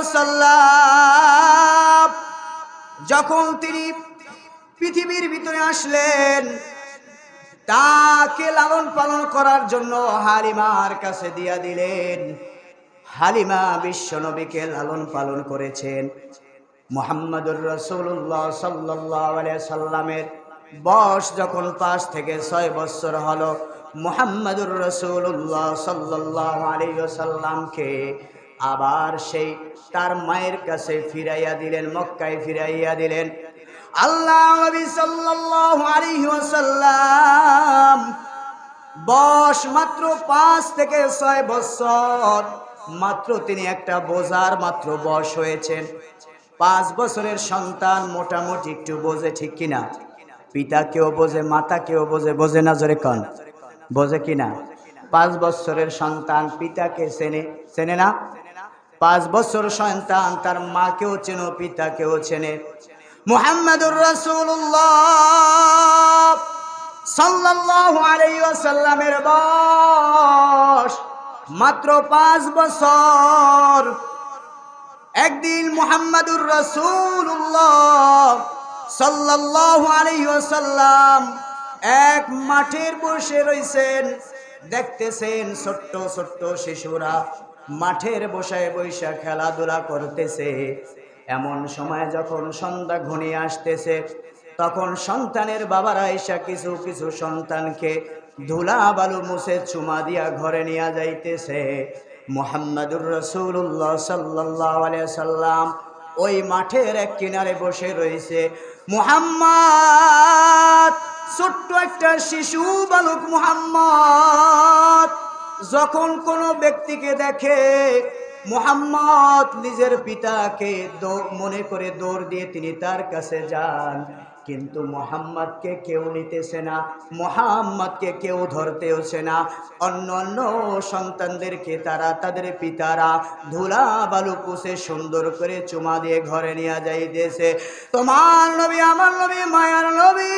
ওয়াসাল্লাম যখন তিনি পৃথিবীর ভিতরে আসলেন, তাকে লালন পালন করার জন্য হালিমার কাছে দিয়া দিলেন। হালিমা বিশ্ব নবীকে লালন পালন করেছেন। মোহাম্মদুর রসুল্লাহ সাল্লাহ সাল্লামের বয়স যখন পাঁচ থেকে ছয় বছর হলো, মোহাম্মদুর রসুল্লাহ সাল্লাহ আলিয়াল্লামকে আবার সেই তার মায়ের কাছে ফিরাইয়া দিলেন, মক্কায় ফিরাইয়া দিলেন। আল্লাহ নবী সাল্লাল্লাহু আলাইহি মাত্র পাঁচ থেকে ছয় বছর, মাত্র তিনি একটা বোঝার মাত্র বয়স হয়েছেন। পাঁচ বছরের সন্তান মোটামুটি একটু বোঝে, ঠিক কিনা? পিতা কেউ বোঝে, মাতা কেউ বোঝে বোঝে না জোরে কন। বোঝে কিনা? পাঁচ বছরের সন্তান পিতাকে চেনে চেনে না? পাঁচ বছর সন্তান, তার মাকেও চেনো, পিতাকেও চেনে। মুহাম্মাদুর রাসূলুল্লাহ সাল্লাল্লাহু আলাইহি ওয়াসাল্লামের বয়স মাত্র পাঁচ বছর। একদিন মুহাম্মাদুর রাসূলুল্লাহ সাল্লাল্লাহু আলাইহি ওয়াসাল্লাম এক মাঠের বসে রইছেন, দেখতেছেন ছোট্ট ছোট্ট শিশুরা। মাঠের বসায় বৈশা খেলাধুলা করতেছে। এমন সময় যখন সন্ধ্যা ঘনিয়ে আসতেছে, তখন সন্তানের বাবারা এসা কিছু কিছু সন্তানকে ধুলা বালু মুছে চুমা দিয়া ঘরে নিয়ে যাইতেছে। মোহাম্মদুর রসুল্লাহ সাল্লাহ সাল্লাম ওই মাঠের এক কিনারে বসে রয়েছে। মুহাম্মদ, ছোট্ট একটা শিশু বালুক মুহাম্মদ। যখন কোনো ব্যক্তিকে দেখে মোহাম্মদ নিজের পিতাকে মনে করে দৌড় দিয়ে তিনি তার কাছে যান, কিন্তু মোহাম্মদকে কেউ নিতেছে না, মোহাম্মদকে কেউ ধরতেওছে না। অন্য অন্য সন্তানদেরকে তারা, তাদের পিতারা ধুলা বালু পুষে সুন্দর করে চুমা দিয়ে ঘরে নিয়ে যাইতেছে। তোমার নবী, আমার নবী, মায়ার নবী।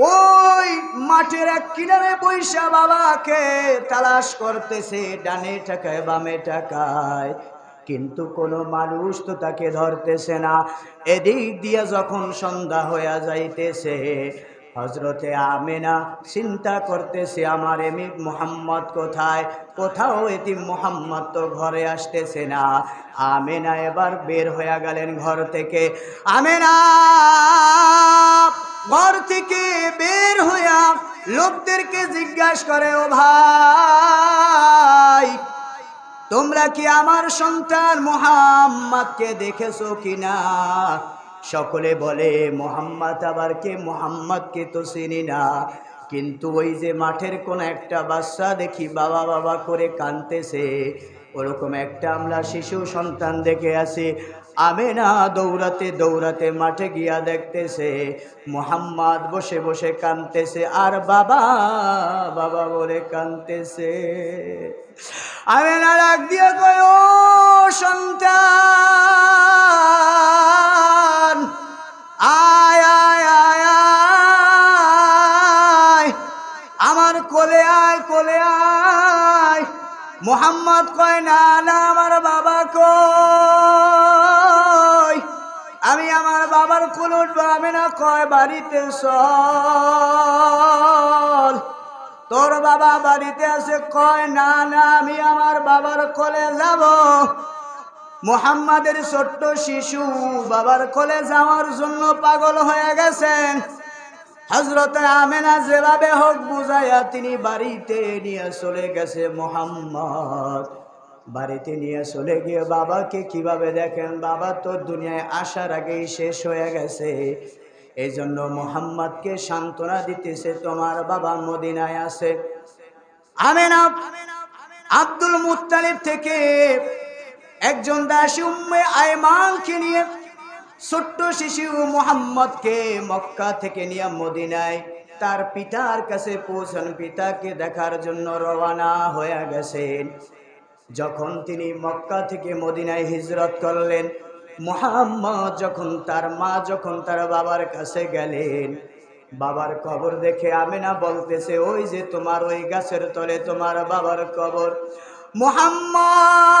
ওই মাঠের এক কিনারে বৈশা বাবাকে তালাশ করতেছে, ডানে টাকায় বামে টাকায় কিন্তু কোনো মানুষ তো তাকে ধরতেছে না। এদিক দিয়ে যখন সন্ধ্যা হইয়া যাইতেছে হজরতে আমেনা চিন্তা করতেছে, আমার এমি মোহাম্মদ কোথায়? কোথাও এটি মোহাম্মদ তো ঘরে আসতেছে না। আমেনা এবার বের হয়ে গেলেন ঘর থেকে। আমেনা! ঘর থেকে বের হইয়া লোকদেরকে জিজ্ঞাসা করে, ও ভাই, তোমরা কি আমার সন্তান মোহাম্মদকে দেখেছ কিনা? সকলে বলে, মোহাম্মদ আবার কে? মোহাম্মদকে তো চিনি না। কিন্তু ওই যে মাঠের কোন একটা বাচ্চা দেখি বাবা বাবা করে কানতেছে ওরকম একটা আমরা শিশু সন্তান দেখে আছি। আমেনা দৌড়াতে দৌড়াতে মাঠে গিয়া দেখতেছে, মোহাম্মদ বসে বসে কানতেছে, আর বাবা বাবা বলে কানতেছে। আমেনা ডাক দিয়ে কয় ও সন্তান, আয় আয় আয় আয়, আমার কোলে আয় কোলে আয়, মোহাম্মদ কয়, না না কয় বাড়িতে চল। তোর বাবা বাড়িতে আছে কয়, না না, আমি আমার বাবার কোলে যাব। মোহাম্মদের ছোট্ট শিশু বাবার কোলে যাওয়ার জন্য পাগল হয়ে গেছেন। হজরত আমেনা যেভাবে হোক বুঝাইয়া তিনি বাড়িতে নিয়ে চলে গেছে মোহাম্মদ। বাড়িতে নিয়ে চলে গিয়ে বাবাকে কীভাবে দেখেন? বাবা তো দুনিয়ায় আসার আগেই শেষ হয়ে গেছে। এই জন্য মোহাম্মদকে সান্ত্বনা দিতেছে তোমার বাবা মদিনায় আছে। আমেনা আব্দুল মুত্তালিব থেকে একজন দাসী উম্মে আয়মানকে নিয়ে ছোট্ট শিশু মোহাম্মদকে মক্কা থেকে নিয়ে মদিনায় তার পিতার কাছে পৌঁছান। পিতাকে দেখার জন্য রওনা হয়ে গেছেন। যখন তিনি মক্কা থেকে মদিনায় হিজরত করলেন মোহাম্মদ যখন তার মা যখন তার বাবার কাছে গেলেন, বাবার কবর দেখে আমেনা বলতেছে, ওই যে তোমার ওই গাছের তলে তোমার বাবার কবর। মোহাম্মদ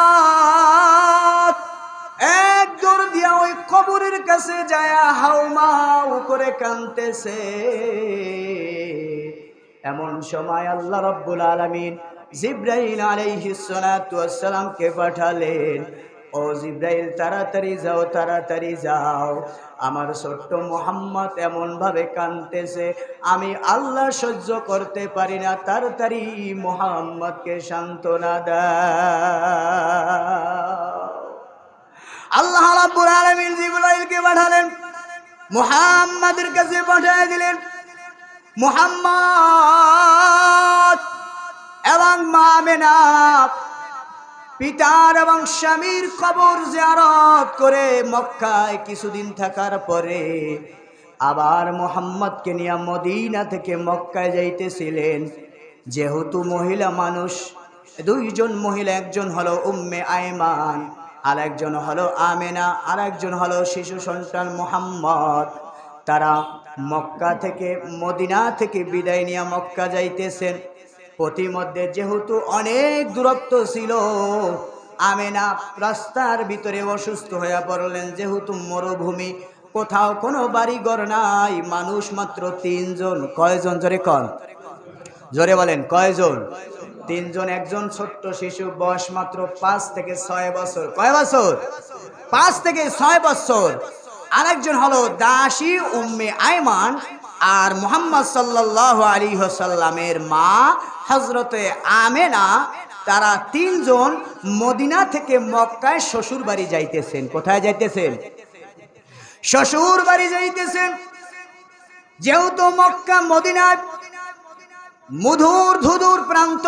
এক দৌড় দিয়া ওই কবরের কাছে যায় হাউমাউ করে কানতেছে এমন সময় আল্লাহ রব্বুল আলমিন জিব্রাইল আলাইহিস সালাতু ওয়াসসালামকে পাঠালেন। ও জিব্রাইল, তাড়াতাড়ি যাও তাড়াতাড়ি যাও। আমার ছোট্ট মোহাম্মদ এমনভাবে কানতেছে আমি আল্লাহ সহ্য করতে পারি না, তাড়াতাড়ি মোহাম্মদকে সান্ত্বনা দাও। আল্লাহ রাব্বুল আলামিন জিব্রাইলকে পাঠালেন, মুহাম্মাদের কাছে পাঠিয়ে দিলেন, মুহাম্মদ এবং মা আমেনা পিতার এবং স্বামীর কবর জিয়ারত করে মক্কায় কিছুদিন থাকার পরে আবার মোহাম্মদকে নিয়ে মদিনা থেকে মক্কায় যাইতেছিলেন। যেহেতু মহিলা মানুষ, দুইজন মহিলা, একজন হলো উম্মে আয়মান আর একজন হলো আমেনা আর একজন হলো শিশু সন্তান মোহাম্মদ। তারা মক্কা থেকে, মদিনা থেকে বিদায় নিয়ে মক্কা যাইতেছেন। প্রতিমধ্যে যেহেতু অনেক দূরত্ব ছিল, আমেনা রাস্তার ভিতরে অসুস্থ হয়ে পড়লেন। যেহেতু মরুভূমি, কোথাও কোনো বাড়িঘর নাই, মানুষ মাত্র তিনজন। কয়জন? জোরে কন। জোরে বলেন, কয়জন? তিনজন, একজন ছোট্ট শিশু, বয়স মাত্র পাঁচ থেকে ছয় বছর। কয় বছর? পাঁচ থেকে ছয় বছর। আরেকজন হলো দাসী উম্মে আয়মান আর মোহাম্মদ সাল্লাহ আলী সাল্লামের মা হজরতে আমেনা, তারা তিনজন মদিনা থেকে মক্কায় শ্বশুর বাড়ি যাইতেছেন। কোথায় যাইতেছেন? শ্বশুর বাড়ি যাইতেছেন। যেহেতু মক্কা মদিনায় মধুর ধুধুর প্রান্ত,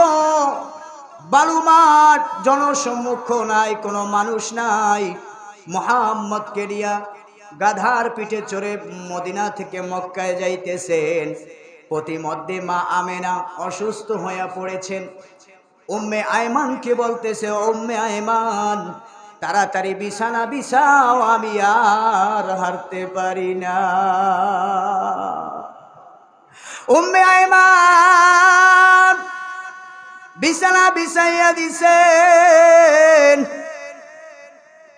বালুমাঠ, জনসম্মুখ নাই, কোনো মানুষ নাই। মোহাম্মদ কেরিয়া গাধার পিঠে চড়ে মদিনা থেকে মক্কায় যাইতেছেন। প্রতিমধ্যে মা আমেনা অসুস্থ হয়ে পড়েছেন। উম্মে আয়মানকে বলতেছে, উম্মে আয়মান, তাড়াতাড়ি বিছানা বিছাও, আমি আর হারতে পারি না। উম্মে আয়মান বিছানা বিছাইয়া দিছেন।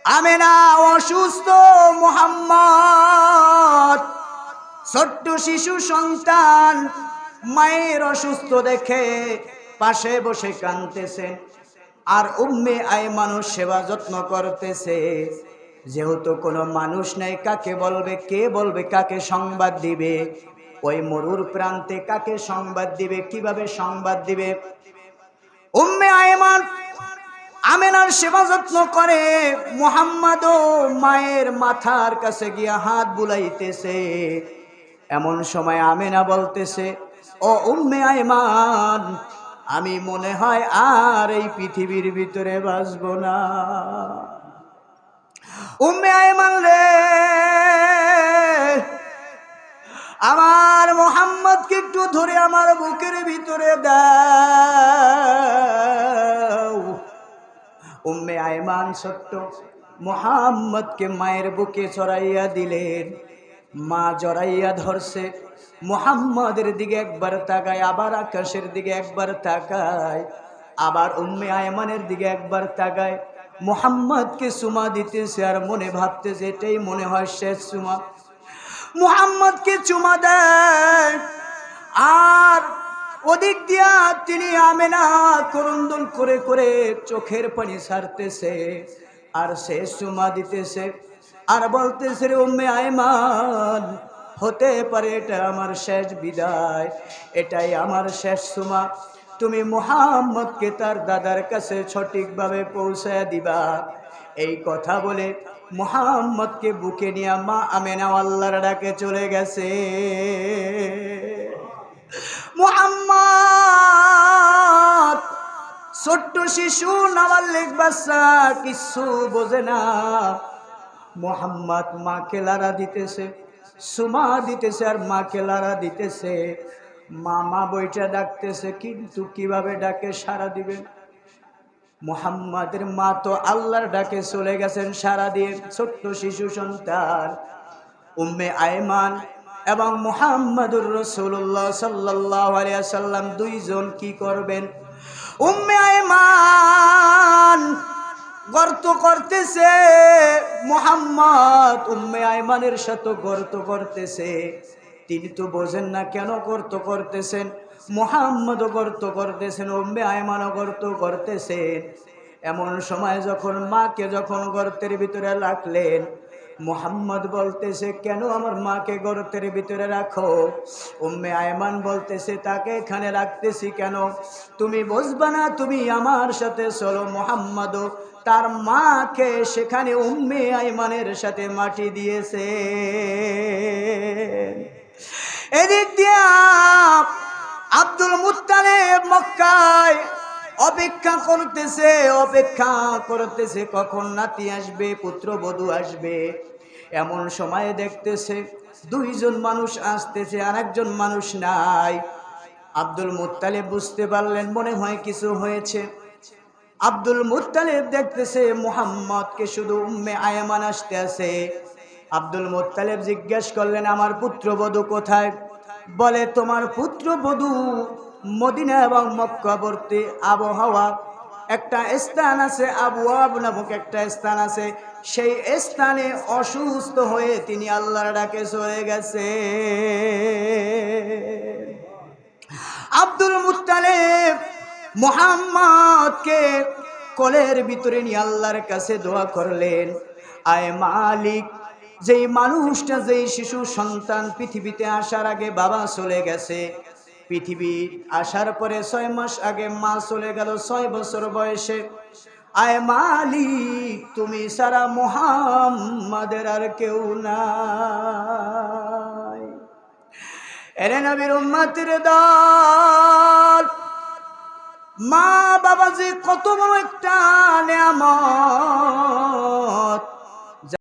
আমেনা অসুস্থ, মোহাম্মদ ছোট্ট শিশু সন্তান, মায়ের অসুস্থ দেখে পাশে বসে কানতেছেন আর উম্মে আয় মানুষ সেবা যত্ন করতেছে। যেহেতু কোনো মানুষ নেই, কাকে বলবে, কে বলবে, কাকে সংবাদ দিবে? ওই মরুর প্রান্তে কাকে সংবাদ দিবে, কীভাবে সংবাদ দিবে? উম্মে আয়মান আমেনার সেবা যত্ন করে মোহাম্মদ মায়ের মাথার কাছে গিয়া হাত বুলাইতেছে। এমন সময় আমেনা বলতেছে, ও উম্মে আয়মান, আমি মনে হয় আর এই পৃথিবীর ভিতরে বাঁচব না। উম্মে আয়মান রে, আমার মোহাম্মদকে একটু ধরে আমার বুকের ভিতরে দাও। উম্মে আয়মান সত্য মোহাম্মদকে মায়ের বুকে চড়াইয়া দিলেন। মা জড়াইয়া ধরছে। মোহাম্মদের দিকে একবার তাকায়, আবার আকাশের দিকে একবার তাকায়, আবার উম্মে আয়মানের দিকে একবার তাকায়। মোহাম্মদকে সুমা দিতেছে আর মনে ভাবতেছে, এটাই মনে হয় শেষ সুমা। মুহাম্মদকে চুমা দেয়। আর ওদিক দিয়া তিনি আমেনা করন্দন করে করে চোখের পানি সারতেছে আর সে চুমা দিতেছে। আর বলতেছে রে উম্মে আয়মান হতে পারে এটা আমার শেষ বিদায়, এটাই আমার শেষ সুমা। তুমি মুহাম্মদকে তার দাদার কাছে সঠিকভাবে পৌঁছায় দিবা। এই কথা বলে মোহাম্মদকে বুকে নিয়ে মা আমেনা আল্লাহর ডাকে চলে গেছে। মুহাম্মদ, ছোট্ট শিশু নাবাল্লিক বাচ্চা, কিছু বোঝে না। মোহাম্মদ মাকে লারা দিতেছে, সুমা দিতেছে আর মাকে লারা দিতেছে। মামা বইটা ডাকতেছে, কিন্তু কীভাবে ডাকে সারা দিবে? মোহাম্মদের মা তো আল্লাহর ডাকে চলে গেছেন সারা দিয়ে, ছোট্ট শিশু সন্তান। উম্মে আয়মান এবং মোহাম্মদুর রসুল্লাহ সাল্লাহ আলিয়া সাল্লাম দুইজন কি করবেন? উম্মে আয়মান করতেছে। মোহাম্মদ উম্মে আইমানের সাথে গর্ত করতেছে। তিনি তো বোঝেন না কেন গর্ত করতেছেন। মোহাম্মদও গর্ত করতেছেন, উম্মে আইমানও গর্ত করতেছেন। এমন সময় যখন মাকে যখন গর্তের ভিতরে রাখলেন মোহাম্মদ বলতেছে, কেন আমার মাকে গর্তের ভিতরে রাখো? উম্মে আয়মান বলতেছে, তাকে এখানে রাখতেছি কেন? তুমি বুঝবা না, তুমি আমার সাথে চলো মোহাম্মদও। তার মাকে সেখানে উম্মে আয়মানের সাথে মাটি দিয়েছে। এদিক দিয়ে আব্দুল মুত্তালেব মক্কায় অপেক্ষা করতেছে অপেক্ষা করতেছে, কখন নাতি আসবে পুত্রবধূ আসবে। এমন সময়ে দেখতেছে, দুইজন মানুষ আসতেছে আর একজন মানুষ নাই। আব্দুল মুত্তালেব বুঝতে পারলেন, মনে হয় কিছু হয়েছে। আব্দুল মুত্তালেব দেখতেছে, মুহাম্মদকে শুধু উম্মে আয়ামান আসতে আছে। আব্দুল মুত্তালেব জিজ্ঞেস করলেন, আমার পুত্রবধূ কোথায়? বলে, তোমার পুত্রবধূ মদিনা এবং মক্কাবর্তী আবহাওয়া। একটা স্থান আছে আবু নামক একটা স্থান আছে। সেই স্থানে অসুস্থ হয়ে তিনি আল্লাহর ডাকে চলে গেছে আব্দুল মুত্তালেব মোহাম্মদকে কোলের ভিতরে নিয়ে আল্লাহর কাছে দোয়া করলেন, আয় মালিক, যেই মানুষটা, যেই শিশু সন্তান পৃথিবীতে আসার আগে বাবা চলে গেছে পৃথিবী আসার পরে ছয় মাস আগে মা চলে গেল ছয় বছর বয়সে। আয় মালিক, তুমি সারা মোহাম্মদের আর কেউ নাই। এরে নবীর উম্মাতের দল মা বাবা যে কত বড় একটা নেয়ামত।